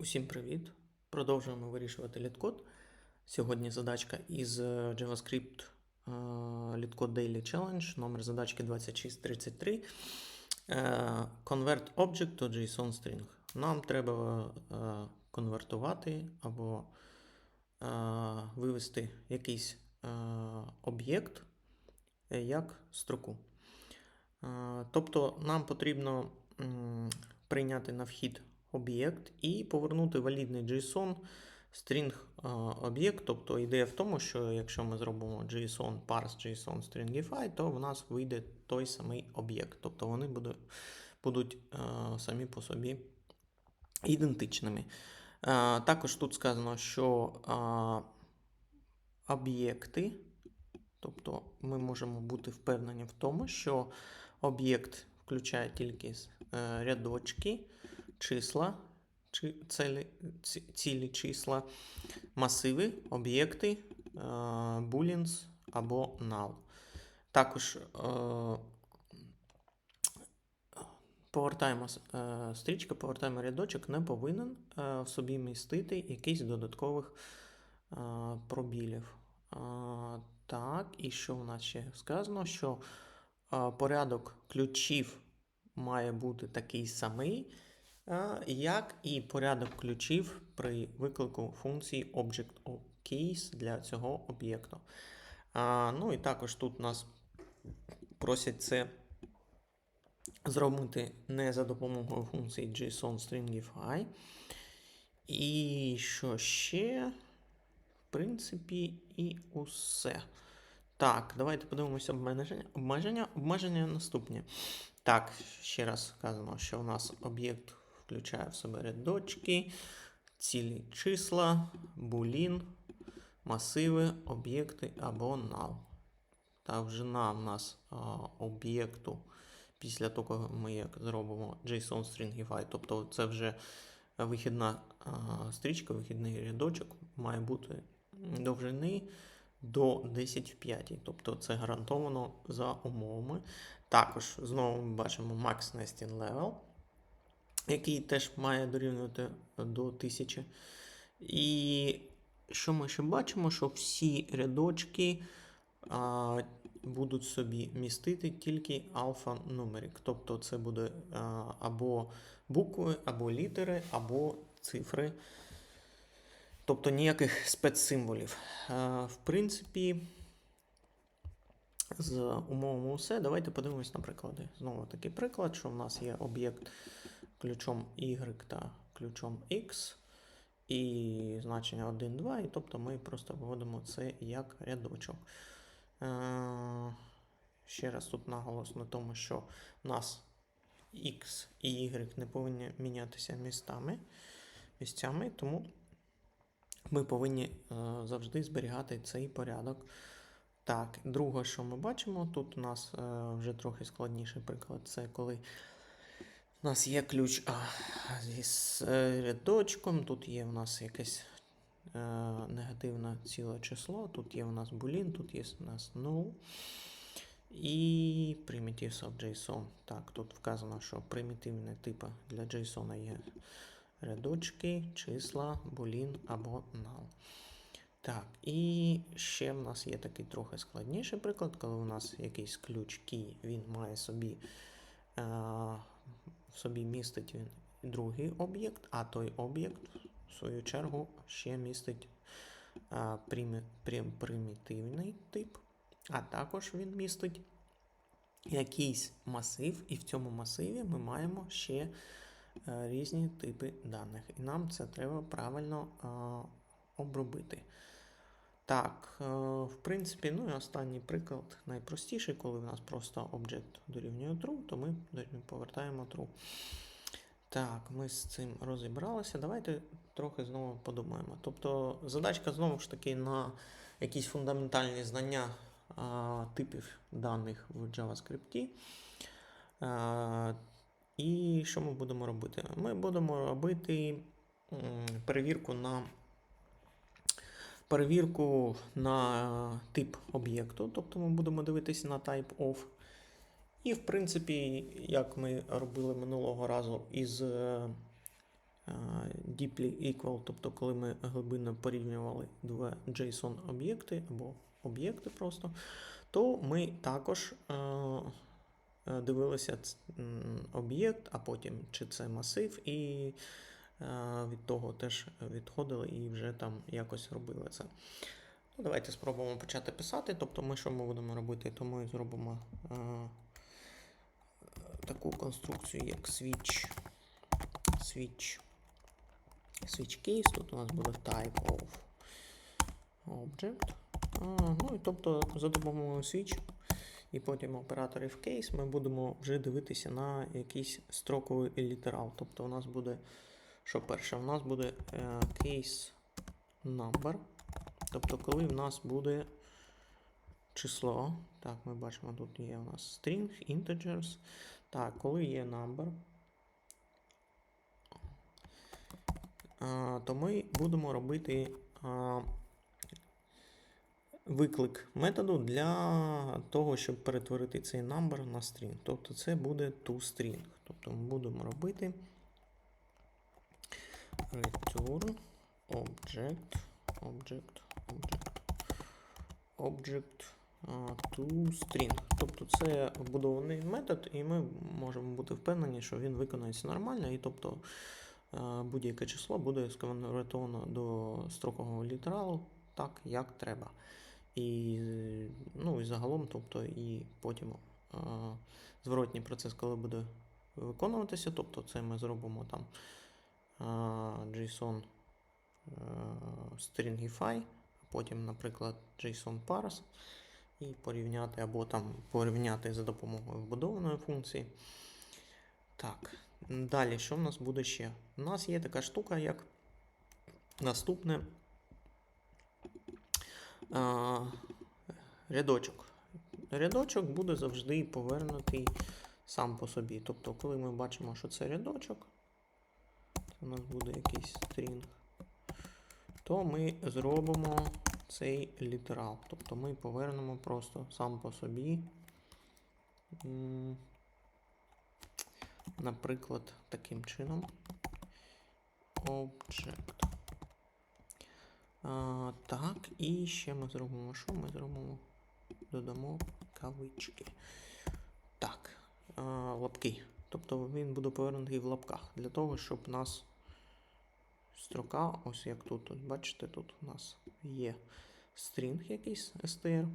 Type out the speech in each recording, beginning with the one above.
Усім привіт! Продовжуємо вирішувати літкод. Сьогодні задачка із е, JavaScript е, Літкод Daily Challenge, номер задачки 2633. Е, Convert object to JSON string. Нам треба конвертувати або вивести якийсь об'єкт як строку. Тобто нам потрібно прийняти на вхід об'єкт і повернути валідний JSON string об'єкт. Тобто ідея в тому, що якщо ми зробимо JSON parse JSON stringify, то в нас вийде той самий об'єкт. Тобто вони будуть, будуть самі по собі ідентичними. Також тут сказано, що об'єкти, тобто ми можемо бути впевнені в тому, що об'єкт включає тільки е, рядочки, числа, чи цілі, цілі числа, масиви, об'єкти, е, booleans або null. Також е, повертаємо е, стрічка, повертаємо рядочок, не повинен е, в собі містити якийсь додаткових е, пробілів. Е, Так, і що у нас ще сказано? Що е, порядок ключів має бути такий самий, е, як і порядок ключів при виклику функції Object для цього об'єкту. Ну і також тут нас просять це зробити не за допомогою функції JSON stringify. І що ще? В принципі, і усе. Так, давайте подивимося обмеження. Обмеження, обмеження наступні. Так, ще раз сказано, що у нас об'єкт включає в себе рядочки, цілі числа, булін, масиви, об'єкти або null. Та довжина в нас об'єкту після того, ми як зробимо JSON stringify, тобто це вже вихідна а, стрічка, вихідний рядочок має бути довжини до 10 в 5. Тобто це гарантовано за умовами. Також знову ми бачимо max nesting level, який теж має дорівнювати до 1000. І що ми ще бачимо, що всі рядочки а, будуть собі містити тільки алфа-нумерик. Тобто це буде а, або букви, або літери, або цифри. Тобто ніяких спецсимволів. А, в принципі, з умовами усе. Давайте подивимось на приклади. Знову такий приклад, що в нас є об'єкт ключом Y та ключом X. І значення 1, 2, і тобто ми просто виводимо це як рядочок. Е, Ще раз тут наголос на тому, що в нас X і Y не повинні мінятися містами, місцями, тому ми повинні е, завжди зберігати цей порядок. Так, друге, що ми бачимо, тут у нас е, вже трохи складніший приклад, це коли у нас є ключ А зі е, рядочком, тут є у нас якесь е, негативне ціле число, тут є у нас boolean, тут є у нас null. І primitives of JSON. Так, тут вказано, що примітивні типи для JSON є рядочки, числа, boolean або null. Так, і ще в нас є такий трохи складніший приклад, коли у нас якийсь ключ key, він має собі е, в собі містить він другий об'єкт, а той об'єкт, в свою чергу, ще містить а, примі, прим, примітивний тип, а також він містить якийсь масив, і в цьому масиві ми маємо ще е, різні типи даних. І нам це треба правильно а, обробити. Так, е, в принципі, ну і останній приклад найпростіший, коли в нас просто об'єкт дорівнює true, то ми повертаємо true. Так, ми з цим розібралися. Давайте трохи знову подумаємо. Тобто задачка знову ж таки на якісь фундаментальні знання а, типів даних в JavaScript. А, і що ми будемо робити? Ми будемо робити перевірку на перевірку на тип об'єкту, тобто ми будемо дивитися на type of. І, в принципі, як ми робили минулого разу із е, е, deeply equal, тобто коли ми глибинно порівнювали два JSON об'єкти або об'єкти просто, то ми також е, дивилися об'єкт, а потім чи це масив, і від того теж відходили і вже там якось робили це. Ну, давайте спробуємо почати писати. Тобто ми що ми будемо робити? То ми зробимо е, таку конструкцію, як switch. Switch. Switch case. Тут у нас буде type of object. А, ну і тобто за допомогою switch і потім операторів case ми будемо вже дивитися на якийсь строковий літерал. Тобто у нас буде, що перше, у нас буде е, case number. Тобто, коли в нас буде число, так, ми бачимо, тут є у нас string, integers. Так, коли є number, то ми будемо робити виклик методу для того, щоб перетворити цей number на string. Тобто це буде toString. Тобто ми будемо робити return object, object, object, object. А, toString. Тобто це вбудований метод, і ми можемо бути впевнені, що він виконається нормально, і тобто будь-яке число буде сконвертовано до строкового літералу так, як треба. І, ну, і загалом, тобто, і потім а, зворотній процес, коли буде виконуватися, тобто це ми зробимо там JSON а, stringify, потім, наприклад, JSON parse, і порівняти або там порівняти за допомогою вбудованої функції. Так, далі, що в нас буде ще? У нас є така штука, як наступне а, рядочок. Рядочок буде завжди повернутий сам по собі. Тобто, коли ми бачимо, що це рядочок, у нас буде якийсь стрінг, то ми зробимо цей літерал. Тобто ми повернемо просто сам по собі. Наприклад, таким чином. Object. А, так, і ще ми зробимо що? Ми зробимо, додамо кавички. Так, а, лапки. Тобто він буде повернутий в лапках. Для того, щоб нас строка, ось як тут, ось бачите, тут у нас є стрінг якийсь str.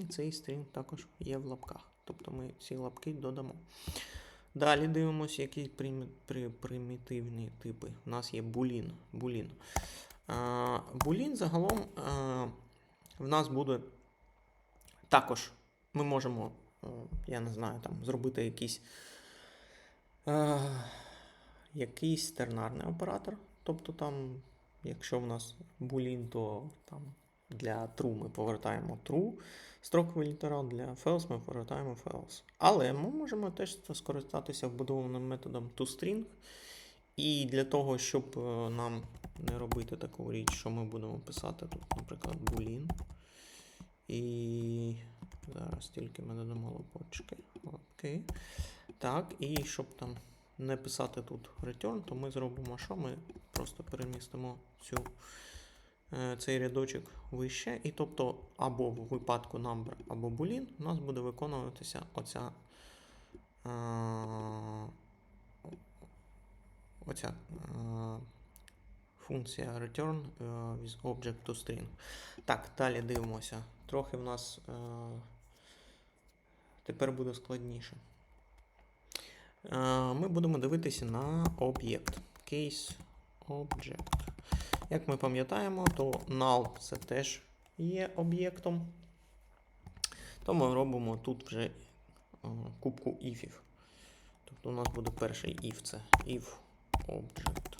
і Цей стрінг також є в лапках. Тобто ми ці лапки додамо. Далі дивимося, які примі- при- примітивні типи. У нас є булін. булін. А, Булін загалом а, в нас буде також. Ми можемо, я не знаю, там зробити якийсь, е, якийсь тернарний оператор. Тобто там, якщо в нас булін, то там для true ми повертаємо true строковий літерал, для false ми повертаємо false. Але ми можемо теж скористатися вбудованим методом toString. І для того, щоб е, нам не робити таку річ, що ми будемо писати тут, наприклад, boolean. І зараз тільки ми додамо лопочки. Окей. Так, і щоб там не писати тут return, то ми зробимо що? Ми просто перемістимо цю, е, цей рядочок вище. І тобто, або в випадку number, або boolean, у нас буде виконуватися оця. е, Оця е, функція return with object to string. Так, далі дивимося. Трохи в нас тепер буде складніше. Е, Ми будемо дивитися на об'єкт. Case object. Як ми пам'ятаємо, то null це теж є об'єктом. То ми робимо тут вже е, кубку ифів. Тобто у нас буде перший if це if object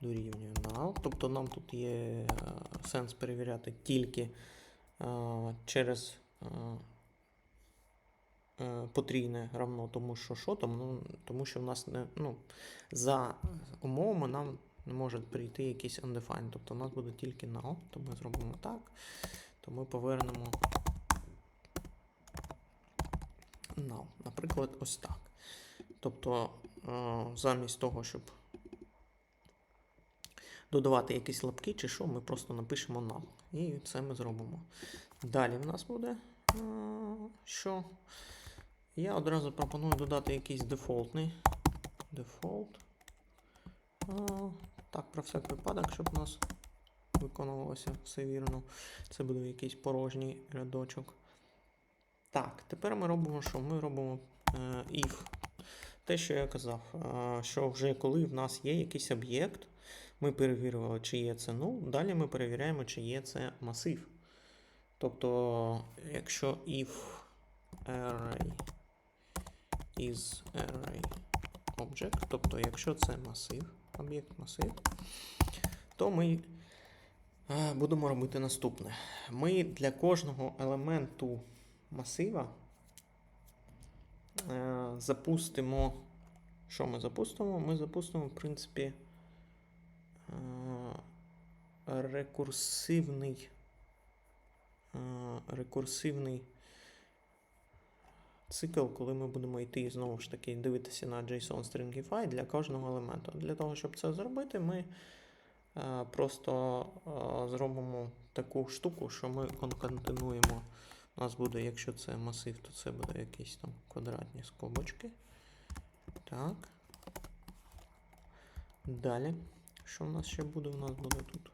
дорівнює null. Тобто нам тут є е, сенс перевіряти тільки через потрійне равно тому, що що, тому, тому що в нас не, ну, за умовами нам не може прийти якийсь undefined. Тобто у нас буде тільки null, то ми зробимо так, то ми повернемо null. Наприклад, ось так. Тобто, е, замість того, щоб додавати якісь лапки чи що, ми просто напишемо null. І це ми зробимо. Далі в нас буде а, що? Я одразу пропоную додати якийсь дефолтний. Дефолт. Так, про всяк випадок, щоб у нас виконувалося все вірно. Це буде якийсь порожній рядочок. Так, тепер ми робимо що? Ми робимо е, if. Те, що я казав, е, що вже коли в нас є якийсь об'єкт, ми перевірили, чи є це null, далі ми перевіряємо, чи є це масив. Тобто, якщо if array is array object, тобто, якщо це масив, об'єкт масив, то ми будемо робити наступне. Ми для кожного елементу масива е, запустимо. Що ми запустимо? Ми запустимо, в принципі, е, рекурсивний, е, рекурсивний цикл, коли ми будемо йти знову ж таки дивитися на JSON Stringify для кожного елементу. Для того, щоб це зробити, ми е, просто е, зробимо таку штуку, що ми конкатенуємо. У нас буде, якщо це масив, то це буде якісь там квадратні скобочки. Так. Далі. Що в нас ще буде? У нас буде тут.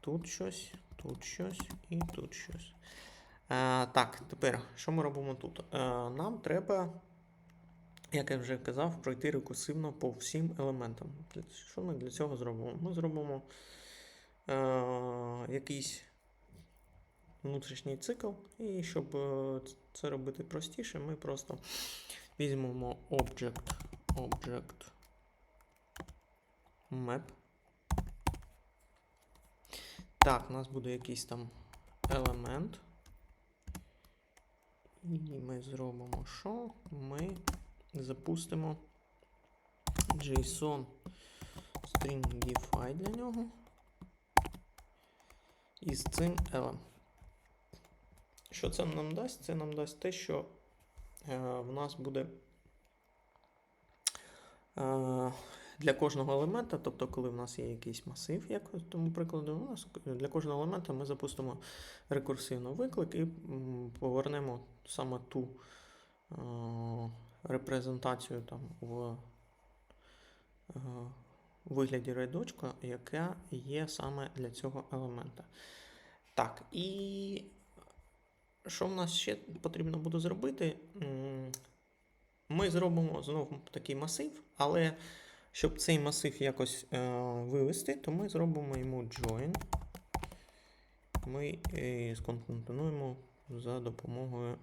Тут щось, тут щось і тут щось. Е, так, тепер, що ми робимо тут? Е, нам треба, як я вже казав, пройти рекурсивно по всім елементам. Що ми для цього зробимо? Ми зробимо е, якийсь внутрішній цикл, і щоб це робити простіше, ми просто візьмемо object, object map. Так, у нас буде якийсь там елемент. І ми зробимо що? Ми запустимо JSON stringify для нього. І з цим elem. Що це нам дасть? Це нам дасть те, що е, в нас буде е, для кожного елемента, тобто, коли в нас є якийсь масив, як тому прикладу, у нас для кожного елемента ми запустимо рекурсивно виклик і повернемо саме ту е, репрезентацію там в е, вигляді рядочка, яка є саме для цього елемента. Так, і що в нас ще потрібно буде зробити? Ми зробимо знову такий масив, але щоб цей масив якось е, вивести, то ми зробимо йому join. Ми е, сконкатенуємо за допомогою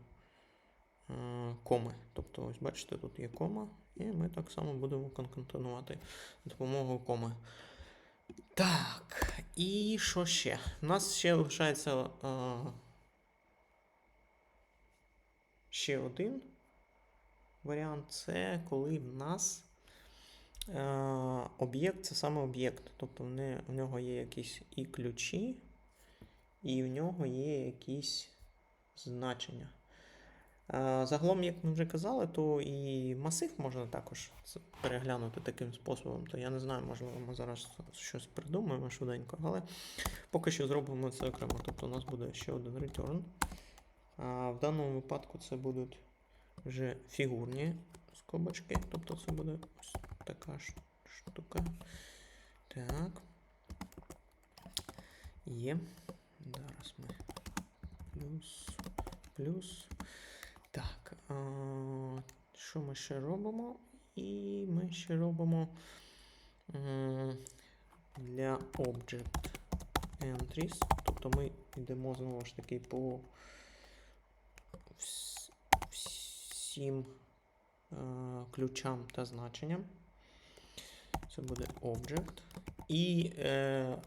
е, коми. Тобто, ось бачите, тут є кома, і ми так само будемо конкатенувати за допомогою коми. Так, і що ще? У нас ще лишається е, ще один варіант це коли в нас об'єкт це саме об'єкт. Тобто в, нього є якісь і ключі, і в нього є якісь значення. Е, загалом, як ми вже казали, то і масив можна також переглянути таким способом. То я не знаю, можливо, ми зараз щось придумаємо швиденько, але поки що зробимо це окремо. Тобто у нас буде ще один return. А в даному випадку це будуть вже фігурні скобочки. Тобто це буде ось така штука. Так. Є. Зараз ми плюс, плюс. Так. А, що ми ще робимо? І ми ще робимо для object entries. Тобто ми йдемо знову ж таки по вс- всім ключам та значенням. Це буде object. І е,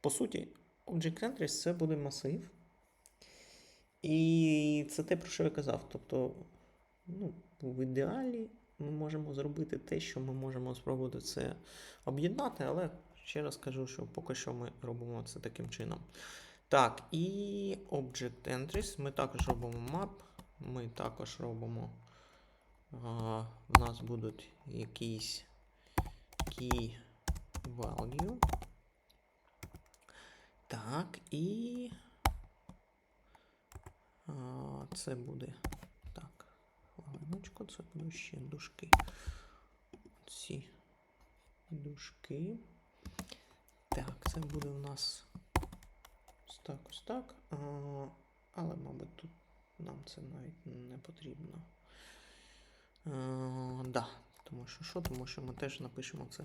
по суті, Object Entries це буде масив. І це те, про що я казав. Тобто, ну, в ідеалі ми можемо зробити те, що ми можемо спробувати це об'єднати, але ще раз кажу, що поки що ми робимо це таким чином. Так, і Object Entries. Ми також робимо map. Ми також робимо. В нас будуть якісь key value. Так, і це буде. Так, хвилиночку, це буде ще дужки. Ці дужки. Так, це буде у нас ось так, ось так. Але, мабуть, тут нам це навіть не потрібно. А, да, тому що що? Тому що ми теж напишемо це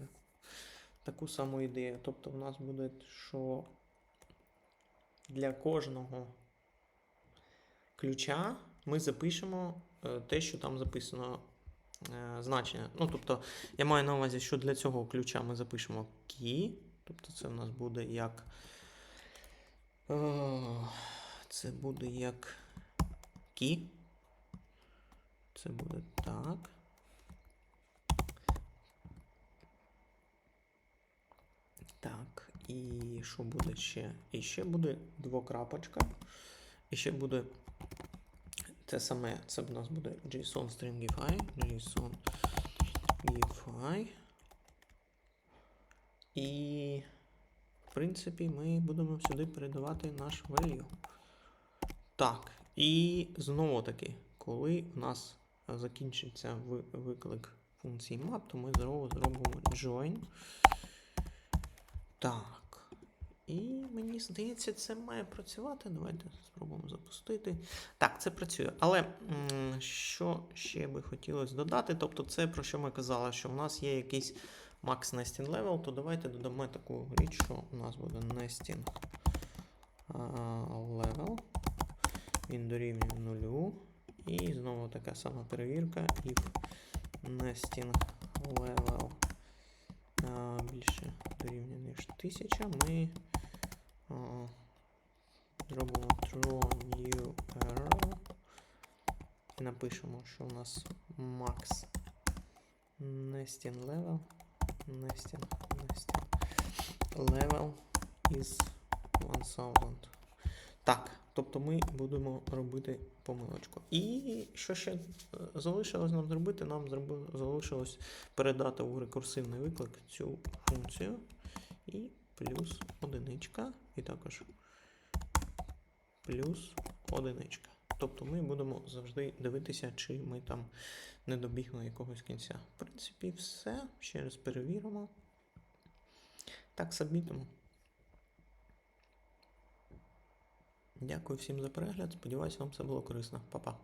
таку саму ідею. Тобто в нас буде, що для кожного ключа ми запишемо е, те, що там записано е, значення. Ну, тобто, я маю на увазі, що для цього ключа ми запишемо key. Тобто це в нас буде як. е, Це буде як key. Це буде так. Так, і що буде ще? І ще буде двокрапочка. І ще буде те саме. Це в нас буде JSON stringify. JSON stringify. І, в принципі, ми будемо сюди передавати наш value. Так, і знову таки, коли у нас закінчиться виклик функції map, то ми знову зробимо join. Так. І мені здається, це має працювати. Давайте спробуємо запустити. Так, це працює. Але що ще би хотілося додати? Тобто, це про що ми казали, що в нас є якийсь max nesting level, то давайте додамо таку річ, що у нас буде nesting level. Він дорівнює нулю. І знову така сама перевірка. If nesting level а, більше дорівнює ніж 1000, ми а, зробимо throw new error і напишемо, що у нас max nesting level nesting, nesting level is 1000. Так, Тобто ми будемо робити помилочку. І що ще е, залишилось нам зробити? Нам залишилось передати у рекурсивний виклик цю функцію і плюс одиничка, і також плюс одиничка. Тобто ми будемо завжди дивитися, чи ми там не добігли якогось кінця. В принципі, все. Ще раз перевіримо. Так, сабмітимо. Дякую всім за перегляд. Сподіваюсь, вам це було корисно. Па-па.